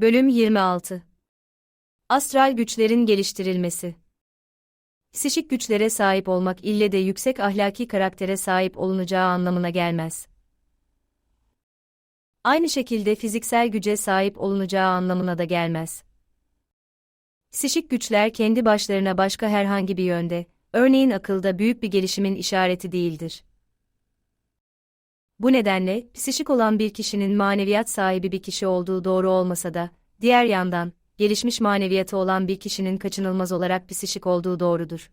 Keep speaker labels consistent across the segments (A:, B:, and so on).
A: Bölüm 26 Astral güçlerin geliştirilmesi Psişik güçlere sahip olmak ille de yüksek ahlaki karaktere sahip olunacağı anlamına gelmez. Aynı şekilde fiziksel güce sahip olunacağı anlamına da gelmez. Psişik güçler kendi başlarına başka herhangi bir yönde, örneğin akılda büyük bir gelişimin işareti değildir. Bu nedenle, psişik olan bir kişinin maneviyat sahibi bir kişi olduğu doğru olmasa da, diğer yandan, gelişmiş maneviyatı olan bir kişinin kaçınılmaz olarak psişik olduğu doğrudur.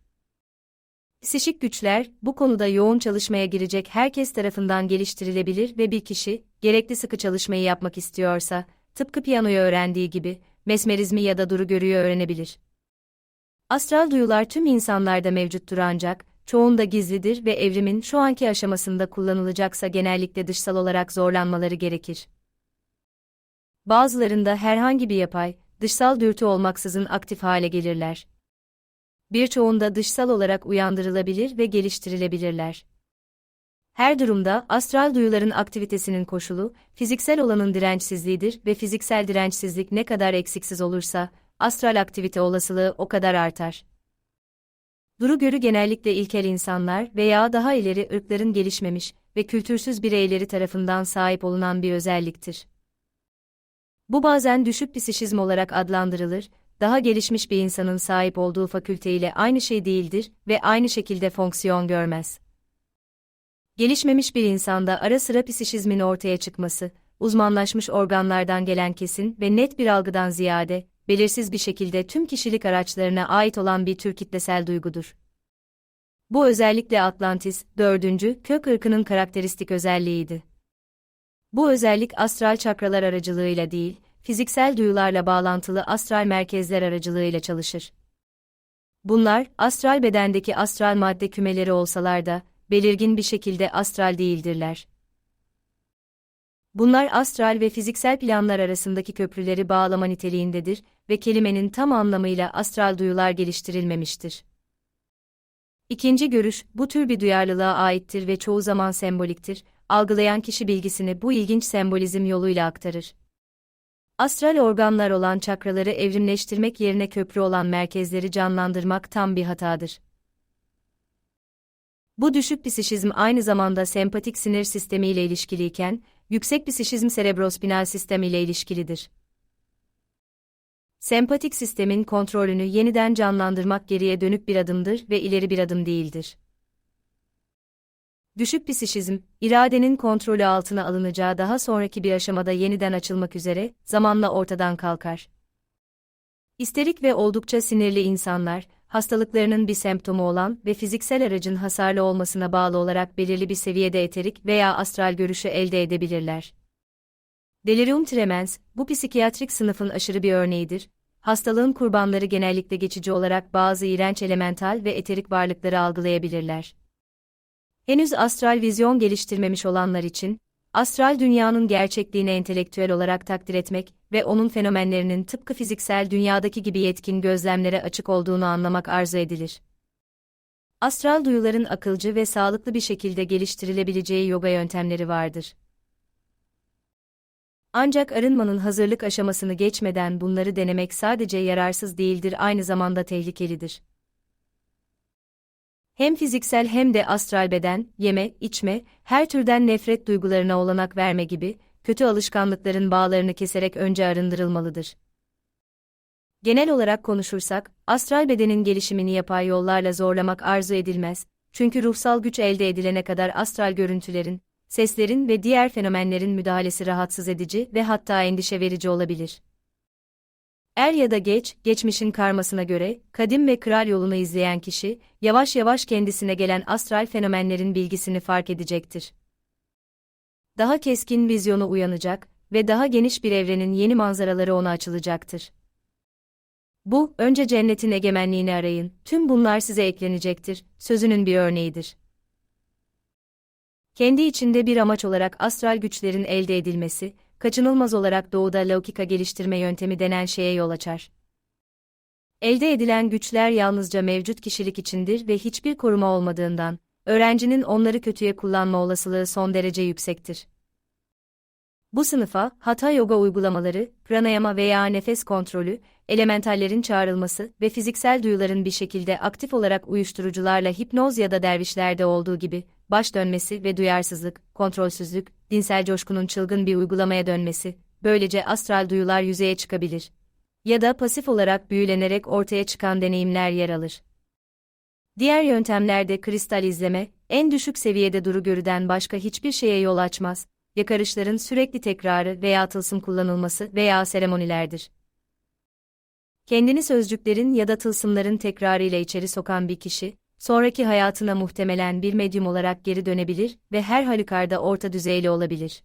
A: Psişik güçler, bu konuda yoğun çalışmaya girecek herkes tarafından geliştirilebilir ve bir kişi, gerekli sıkı çalışmayı yapmak istiyorsa, tıpkı piyanoyu öğrendiği gibi, mesmerizmi ya da duru görüyü öğrenebilir. Astral duyular tüm insanlarda mevcuttur ancak, çoğunda gizlidir ve evrimin şu anki aşamasında kullanılacaksa genellikle dışsal olarak zorlanmaları gerekir. Bazılarında herhangi bir yapay, dışsal dürtü olmaksızın aktif hale gelirler. Birçoğunda dışsal olarak uyandırılabilir ve geliştirilebilirler. Her durumda astral duyuların aktivitesinin koşulu, fiziksel olanın dirençsizliğidir ve fiziksel dirençsizlik ne kadar eksiksiz olursa, astral aktivite olasılığı o kadar artar. Duru görü genellikle ilkel insanlar veya daha ileri ırkların gelişmemiş ve kültürsüz bireyleri tarafından sahip olunan bir özelliktir. Bu bazen düşük psişizm olarak adlandırılır, daha gelişmiş bir insanın sahip olduğu fakülte ile aynı şey değildir ve aynı şekilde fonksiyon görmez. Gelişmemiş bir insanda ara sıra psişizmin ortaya çıkması, uzmanlaşmış organlardan gelen kesin ve net bir algıdan ziyade, belirsiz bir şekilde tüm kişilik araçlarına ait olan bir tür kitlesel duygudur. Bu özellikle Atlantis, dördüncü, kök ırkının karakteristik özelliğiydi. Bu özellik astral çakralar aracılığıyla değil, fiziksel duyularla bağlantılı astral merkezler aracılığıyla çalışır. Bunlar, astral bedendeki astral madde kümeleri olsalar da, belirgin bir şekilde astral değildirler. Bunlar astral ve fiziksel planlar arasındaki köprüleri bağlama niteliğindedir ve kelimenin tam anlamıyla astral duyular geliştirilmemiştir. İkinci görüş, bu tür bir duyarlılığa aittir ve çoğu zaman semboliktir, algılayan kişi bilgisini bu ilginç sembolizm yoluyla aktarır. Astral organlar olan çakraları evrimleştirmek yerine köprü olan merkezleri canlandırmak tam bir hatadır. Bu düşük psişizm aynı zamanda sempatik sinir sistemi ile ilişkiliyken, yüksek psişizm serebrospinal sistem ile ilişkilidir. Sempatik sistemin kontrolünü yeniden canlandırmak geriye dönük bir adımdır ve ileri bir adım değildir. Düşük psişizm, iradenin kontrolü altına alınacağı daha sonraki bir aşamada yeniden açılmak üzere, zamanla ortadan kalkar. İsterik ve oldukça sinirli insanlar, hastalıklarının bir semptomu olan ve fiziksel aracın hasarlı olmasına bağlı olarak belirli bir seviyede eterik veya astral görüşü elde edebilirler. Delirium tremens, bu psikiyatrik sınıfın aşırı bir örneğidir. Hastalığın kurbanları genellikle geçici olarak bazı iğrenç elemental ve eterik varlıkları algılayabilirler. Henüz astral vizyon geliştirmemiş olanlar için, astral dünyanın gerçekliğini entelektüel olarak takdir etmek ve onun fenomenlerinin tıpkı fiziksel dünyadaki gibi yetkin gözlemlere açık olduğunu anlamak arzu edilir. Astral duyuların akılcı ve sağlıklı bir şekilde geliştirilebileceği yoga yöntemleri vardır. Ancak arınmanın hazırlık aşamasını geçmeden bunları denemek sadece yararsız değildir aynı zamanda tehlikelidir. Hem fiziksel hem de astral beden, yeme, içme, her türden nefret duygularına olanak verme gibi, kötü alışkanlıkların bağlarını keserek önce arındırılmalıdır. Genel olarak konuşursak, astral bedenin gelişimini yapay yollarla zorlamak arzu edilmez, çünkü ruhsal güç elde edilene kadar astral görüntülerin, seslerin ve diğer fenomenlerin müdahalesi rahatsız edici ve hatta endişe verici olabilir. Er ya da geç, geçmişin karmasına göre, kadim ve kral yolunu izleyen kişi, yavaş yavaş kendisine gelen astral fenomenlerin bilgisini fark edecektir. Daha keskin vizyonu uyanacak ve daha geniş bir evrenin yeni manzaraları ona açılacaktır. Bu, önce cennetin egemenliğini arayın, tüm bunlar size eklenecektir, sözünün bir örneğidir. Kendi içinde bir amaç olarak astral güçlerin elde edilmesi, kaçınılmaz olarak doğuda laukika geliştirme yöntemi denen şeye yol açar. Elde edilen güçler yalnızca mevcut kişilik içindir ve hiçbir koruma olmadığından, öğrencinin onları kötüye kullanma olasılığı son derece yüksektir. Bu sınıfa, hatha yoga uygulamaları, pranayama veya nefes kontrolü, elementallerin çağrılması ve fiziksel duyuların bir şekilde aktif olarak uyuşturucularla hipnoz ya da dervişlerde olduğu gibi, baş dönmesi ve duyarsızlık, kontrolsüzlük, dinsel coşkunun çılgın bir uygulamaya dönmesi, böylece astral duyular yüzeye çıkabilir. Ya da pasif olarak büyülenerek ortaya çıkan deneyimler yer alır. Diğer yöntemlerde kristal izleme, en düşük seviyede duru görüden başka hiçbir şeye yol açmaz, yakarışların sürekli tekrarı veya tılsım kullanılması veya seremonilerdir. Kendini sözcüklerin ya da tılsımların tekrarıyla içeri sokan bir kişi, sonraki hayatına muhtemelen bir medyum olarak geri dönebilir ve her halükarda orta düzeyli olabilir.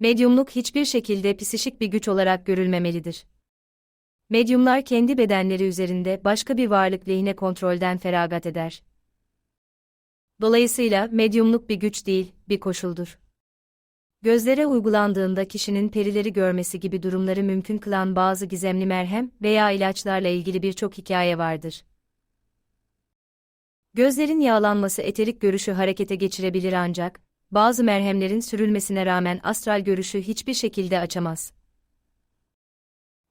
A: Medyumluk hiçbir şekilde psişik bir güç olarak görülmemelidir. Medyumlar kendi bedenleri üzerinde başka bir varlık lehine kontrolden feragat eder. Dolayısıyla medyumluk bir güç değil, bir koşuldur. Gözlere uygulandığında kişinin perileri görmesi gibi durumları mümkün kılan bazı gizemli merhem veya ilaçlarla ilgili birçok hikaye vardır. Gözlerin yağlanması eterik görüşü harekete geçirebilir ancak, bazı merhemlerin sürülmesine rağmen astral görüşü hiçbir şekilde açamaz.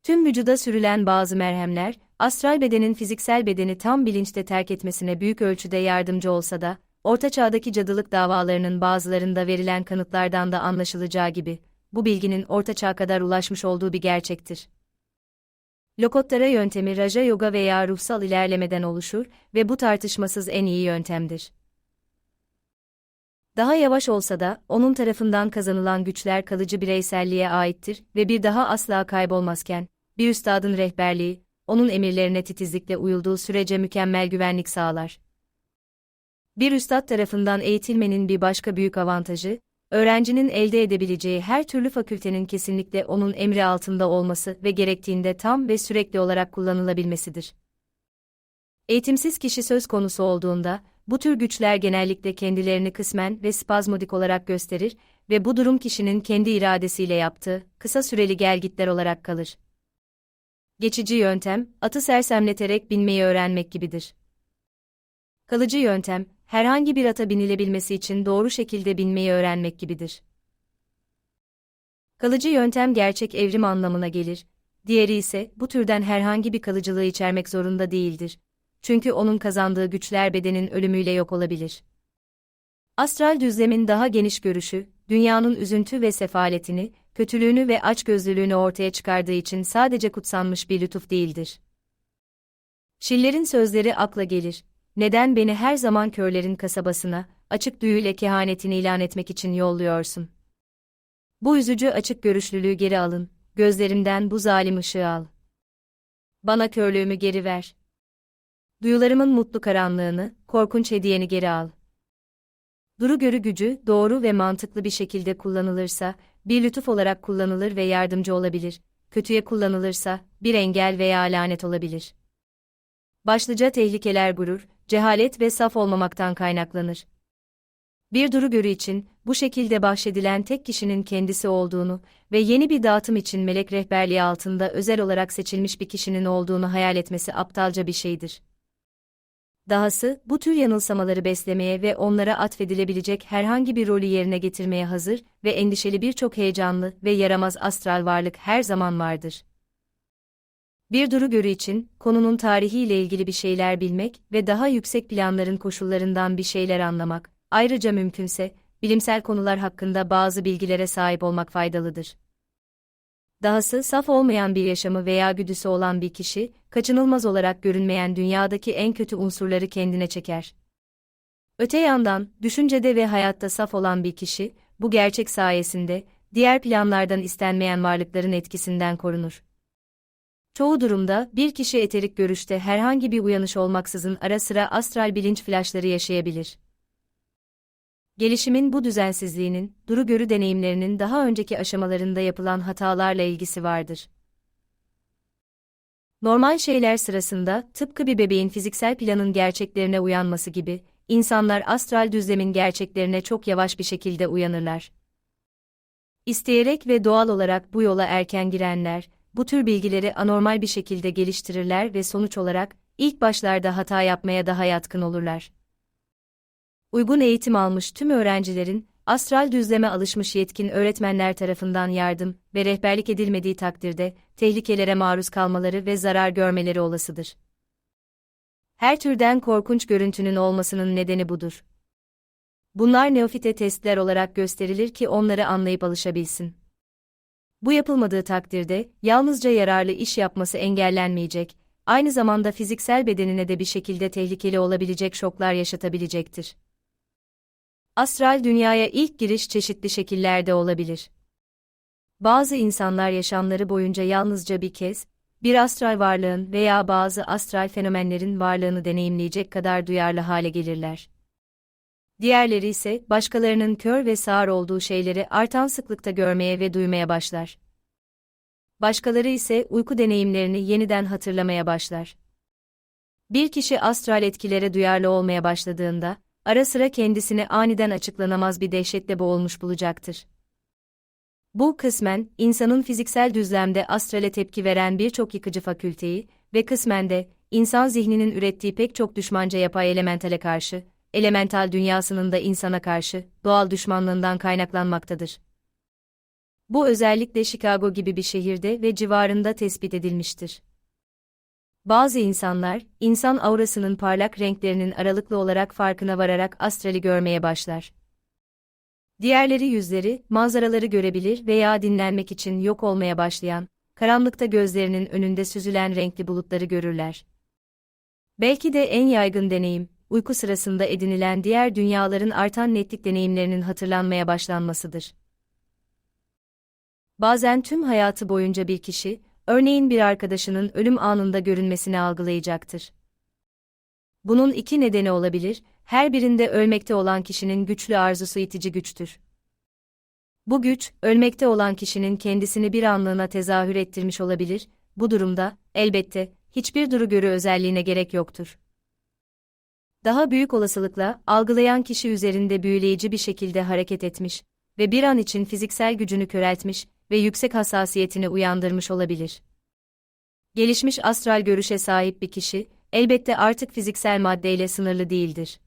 A: Tüm vücuda sürülen bazı merhemler, astral bedenin fiziksel bedeni tam bilinçte terk etmesine büyük ölçüde yardımcı olsa da, Orta Çağ'daki cadılık davalarının bazılarında verilen kanıtlardan da anlaşılacağı gibi, bu bilginin Orta Çağ kadar ulaşmış olduğu bir gerçektir. Lokottara yöntemi Raja Yoga veya ruhsal ilerlemeden oluşur ve bu tartışmasız en iyi yöntemdir. Daha yavaş olsa da, onun tarafından kazanılan güçler kalıcı bireyselliğe aittir ve bir daha asla kaybolmazken, bir üstadın rehberliği, onun emirlerine titizlikle uyulduğu sürece mükemmel güvenlik sağlar. Bir üstad tarafından eğitilmenin bir başka büyük avantajı, öğrencinin elde edebileceği her türlü fakültenin kesinlikle onun emri altında olması ve gerektiğinde tam ve sürekli olarak kullanılabilmesidir. Eğitimsiz kişi söz konusu olduğunda, bu tür güçler genellikle kendilerini kısmen ve spazmodik olarak gösterir ve bu durum kişinin kendi iradesiyle yaptığı, kısa süreli gelgitler olarak kalır. Geçici yöntem, atı sersemleterek binmeyi öğrenmek gibidir. Kalıcı yöntem, herhangi bir ata binilebilmesi için doğru şekilde binmeyi öğrenmek gibidir. Kalıcı yöntem gerçek evrim anlamına gelir. Diğeri ise bu türden herhangi bir kalıcılığı içermek zorunda değildir. Çünkü onun kazandığı güçler bedenin ölümüyle yok olabilir. Astral düzlemin daha geniş görüşü, dünyanın üzüntü ve sefaletini, kötülüğünü ve açgözlülüğünü ortaya çıkardığı için sadece kutsanmış bir lütuf değildir. Şiller'in sözleri akla gelir neden beni her zaman körlerin kasabasına, açık düğüyle kehanetini ilan etmek için yolluyorsun? Bu üzücü açık görüşlülüğü geri alın, gözlerimden bu zalim ışığı al. Bana körlüğümü geri ver. Duyularımın mutlu karanlığını, korkunç hediyeni geri al. Duru görü gücü, doğru ve mantıklı bir şekilde kullanılırsa, bir lütuf olarak kullanılır ve yardımcı olabilir, kötüye kullanılırsa, bir engel veya lanet olabilir. Başlıca tehlikeler gurur, cehalet ve saf olmamaktan kaynaklanır. Bir duru görü için, bu şekilde bahşedilen tek kişinin kendisi olduğunu ve yeni bir dağıtım için melek rehberliği altında özel olarak seçilmiş bir kişinin olduğunu hayal etmesi aptalca bir şeydir. Dahası, bu tür yanılsamaları beslemeye ve onlara atfedilebilecek herhangi bir rolü yerine getirmeye hazır ve endişeli birçok heyecanlı ve yaramaz astral varlık her zaman vardır. Bir duru görü için, konunun tarihiyle ilgili bir şeyler bilmek ve daha yüksek planların koşullarından bir şeyler anlamak, ayrıca mümkünse, bilimsel konular hakkında bazı bilgilere sahip olmak faydalıdır. Dahası saf olmayan bir yaşamı veya güdüsü olan bir kişi, kaçınılmaz olarak görünmeyen dünyadaki en kötü unsurları kendine çeker. Öte yandan, düşüncede ve hayatta saf olan bir kişi, bu gerçek sayesinde, diğer planlardan istenmeyen varlıkların etkisinden korunur. Çoğu durumda bir kişi eterik görüşte herhangi bir uyanış olmaksızın ara sıra astral bilinç flaşları yaşayabilir. Gelişimin bu düzensizliğinin, duru görü deneyimlerinin daha önceki aşamalarında yapılan hatalarla ilgisi vardır. Normal şeyler sırasında, tıpkı bir bebeğin fiziksel planın gerçeklerine uyanması gibi, insanlar astral düzlemin gerçeklerine çok yavaş bir şekilde uyanırlar. İsteyerek ve doğal olarak bu yola erken girenler, bu tür bilgileri anormal bir şekilde geliştirirler ve sonuç olarak, ilk başlarda hata yapmaya daha yatkın olurlar. Uygun eğitim almış tüm öğrencilerin, astral düzleme alışmış yetkin öğretmenler tarafından yardım ve rehberlik edilmediği takdirde tehlikelere maruz kalmaları ve zarar görmeleri olasıdır. Her türden korkunç görüntünün olmasının nedeni budur. Bunlar neofite testler olarak gösterilir ki onları anlayıp alışabilsin. Bu yapılmadığı takdirde yalnızca yararlı iş yapması engellenmeyecek, aynı zamanda fiziksel bedenine de bir şekilde tehlikeli olabilecek şoklar yaşatabilecektir. Astral dünyaya ilk giriş çeşitli şekillerde olabilir. Bazı insanlar yaşamları boyunca yalnızca bir kez, bir astral varlığın veya bazı astral fenomenlerin varlığını deneyimleyecek kadar duyarlı hale gelirler. Diğerleri ise başkalarının kör ve sağır olduğu şeyleri artan sıklıkta görmeye ve duymaya başlar. Başkaları ise uyku deneyimlerini yeniden hatırlamaya başlar. Bir kişi astral etkilere duyarlı olmaya başladığında, ara sıra kendisini aniden açıklanamaz bir dehşetle boğulmuş bulacaktır. Bu kısmen, insanın fiziksel düzlemde astrale tepki veren birçok yıkıcı fakülteyi ve kısmen de, insan zihninin ürettiği pek çok düşmanca yapay elementale karşı, elemental dünyasının da insana karşı, doğal düşmanlığından kaynaklanmaktadır. Bu özellikle Chicago gibi bir şehirde ve civarında tespit edilmiştir. Bazı insanlar, insan aurasının parlak renklerinin aralıklı olarak farkına vararak astrali görmeye başlar. Diğerleri yüzleri, manzaraları görebilir veya dinlenmek için yok olmaya başlayan, karanlıkta gözlerinin önünde süzülen renkli bulutları görürler. Belki de en yaygın deneyim, uyku sırasında edinilen diğer dünyaların artan netlik deneyimlerinin hatırlanmaya başlanmasıdır. Bazen tüm hayatı boyunca bir kişi, örneğin bir arkadaşının ölüm anında görünmesini algılayacaktır. Bunun iki nedeni olabilir, her birinde ölmekte olan kişinin güçlü arzusu itici güçtür. Bu güç, ölmekte olan kişinin kendisini bir anlığına tezahür ettirmiş olabilir, bu durumda, elbette, hiçbir duru görü özelliğine gerek yoktur. Daha büyük olasılıkla, algılayan kişi üzerinde büyüleyici bir şekilde hareket etmiş ve bir an için fiziksel gücünü köreltmiş ve yüksek hassasiyetini uyandırmış olabilir. Gelişmiş astral görüşe sahip bir kişi, elbette artık fiziksel maddeyle sınırlı değildir.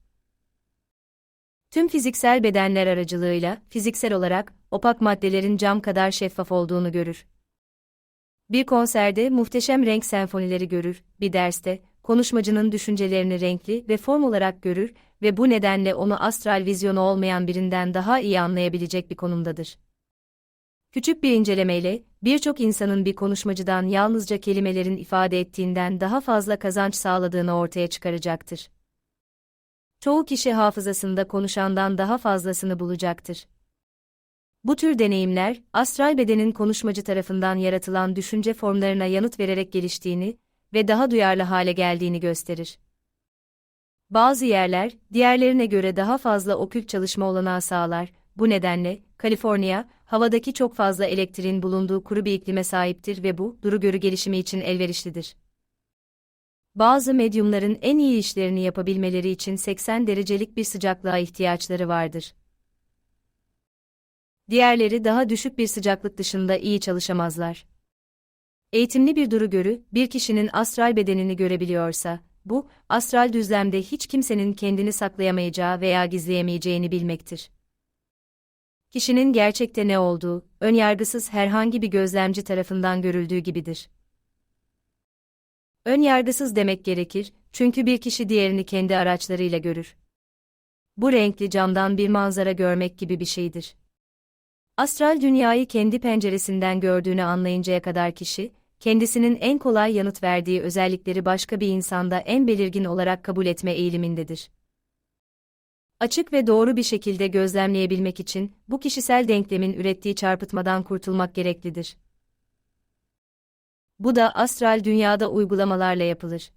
A: Tüm fiziksel bedenler aracılığıyla, fiziksel olarak, opak maddelerin cam kadar şeffaf olduğunu görür. Bir konserde muhteşem renk senfonileri görür, bir derste, konuşmacının düşüncelerini renkli ve form olarak görür ve bu nedenle onu astral vizyonu olmayan birinden daha iyi anlayabilecek bir konumdadır. Küçük bir incelemeyle, birçok insanın bir konuşmacıdan yalnızca kelimelerin ifade ettiğinden daha fazla kazanç sağladığını ortaya çıkaracaktır. Çoğu kişi hafızasında konuşandan daha fazlasını bulacaktır. Bu tür deneyimler, astral bedenin konuşmacı tarafından yaratılan düşünce formlarına yanıt vererek geliştiğini ve daha duyarlı hale geldiğini gösterir. Bazı yerler, diğerlerine göre daha fazla okült çalışma olanağı sağlar, bu nedenle, Kaliforniya, havadaki çok fazla elektriğin bulunduğu kuru bir iklime sahiptir ve bu, duru görü gelişimi için elverişlidir. Bazı medyumların en iyi işlerini yapabilmeleri için 80 derecelik bir sıcaklığa ihtiyaçları vardır. Diğerleri daha düşük bir sıcaklık dışında iyi çalışamazlar. Eğitimli bir duru görü, bir kişinin astral bedenini görebiliyorsa, bu, astral düzlemde hiç kimsenin kendini saklayamayacağı veya gizleyemeyeceğini bilmektir. Kişinin gerçekte ne olduğu, önyargısız herhangi bir gözlemci tarafından görüldüğü gibidir. Ön yargısız demek gerekir, çünkü bir kişi diğerini kendi araçlarıyla görür. Bu renkli camdan bir manzara görmek gibi bir şeydir. Astral dünyayı kendi penceresinden gördüğünü anlayıncaya kadar kişi, kendisinin en kolay yanıt verdiği özellikleri başka bir insanda en belirgin olarak kabul etme eğilimindedir. Açık ve doğru bir şekilde gözlemleyebilmek için bu kişisel denklemin ürettiği çarpıtmadan kurtulmak gereklidir. Bu da astral dünyada uygulamalarla yapılır.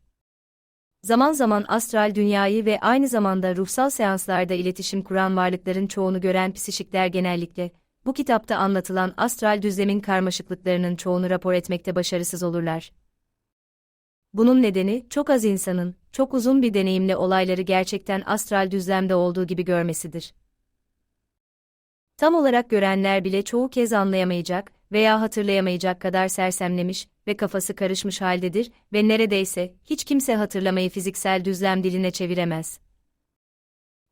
A: Zaman zaman astral dünyayı ve aynı zamanda ruhsal seanslarda iletişim kuran varlıkların çoğunu gören psişikler genellikle, bu kitapta anlatılan astral düzlemin karmaşıklıklarının çoğunu rapor etmekte başarısız olurlar. Bunun nedeni, çok az insanın, çok uzun bir deneyimle olayları gerçekten astral düzlemde olduğu gibi görmesidir. Tam olarak görenler bile çoğu kez anlayamayacak veya hatırlayamayacak kadar sersemlemiş ve kafası karışmış haldedir ve neredeyse hiç kimse hatırlamayı fiziksel düzlem diline çeviremez.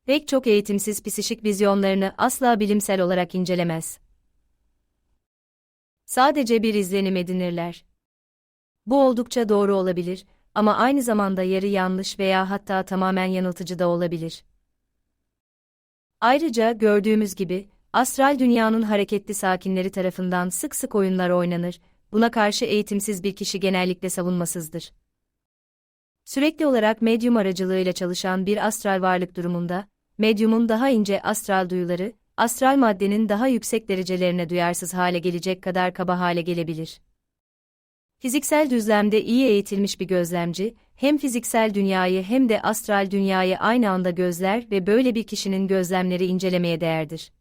A: Pek çok eğitimsiz psişik vizyonlarını asla bilimsel olarak incelemez. Sadece bir izlenim edinirler. Bu oldukça doğru olabilir ama aynı zamanda yarı yanlış veya hatta tamamen yanıltıcı da olabilir. Ayrıca gördüğümüz gibi, astral dünyanın hareketli sakinleri tarafından sık sık oyunlar oynanır, buna karşı eğitimsiz bir kişi genellikle savunmasızdır. Sürekli olarak medyum aracılığıyla çalışan bir astral varlık durumunda, medyumun daha ince astral duyuları, astral maddenin daha yüksek derecelerine duyarsız hale gelecek kadar kaba hale gelebilir. Fiziksel düzlemde iyi eğitilmiş bir gözlemci, hem fiziksel dünyayı hem de astral dünyayı aynı anda gözler ve böyle bir kişinin gözlemleri incelemeye değerdir.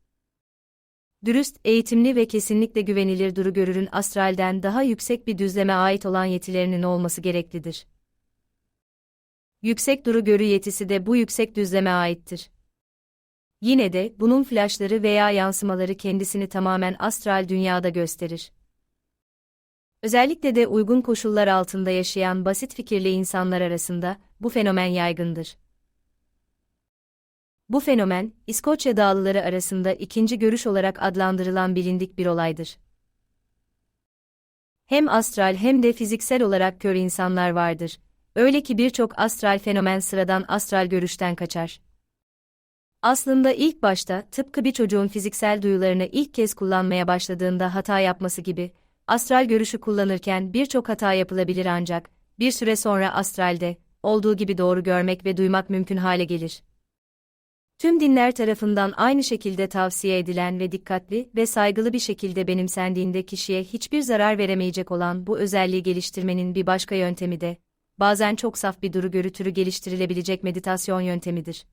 A: Dürüst, eğitimli ve kesinlikle güvenilir duru görürün astralden daha yüksek bir düzleme ait olan yetilerinin olması gereklidir. Yüksek duru görü yetisi de bu yüksek düzleme aittir. Yine de bunun flaşları veya yansımaları kendisini tamamen astral dünyada gösterir. Özellikle de uygun koşullar altında yaşayan basit fikirli insanlar arasında bu fenomen yaygındır. Bu fenomen, İskoçya dağlıları arasında ikinci görüş olarak adlandırılan bilindik bir olaydır. Hem astral hem de fiziksel olarak kör insanlar vardır. Öyle ki birçok astral fenomen sıradan astral görüşten kaçar. Aslında ilk başta tıpkı bir çocuğun fiziksel duyularını ilk kez kullanmaya başladığında hata yapması gibi, astral görüşü kullanırken birçok hata yapılabilir ancak, bir süre sonra astralde, olduğu gibi doğru görmek ve duymak mümkün hale gelir. Tüm dinler tarafından aynı şekilde tavsiye edilen ve dikkatli ve saygılı bir şekilde benimsendiğinde kişiye hiçbir zarar veremeyecek olan bu özelliği geliştirmenin bir başka yöntemi de, bazen çok saf bir duru görü türü geliştirilebilecek meditasyon yöntemidir.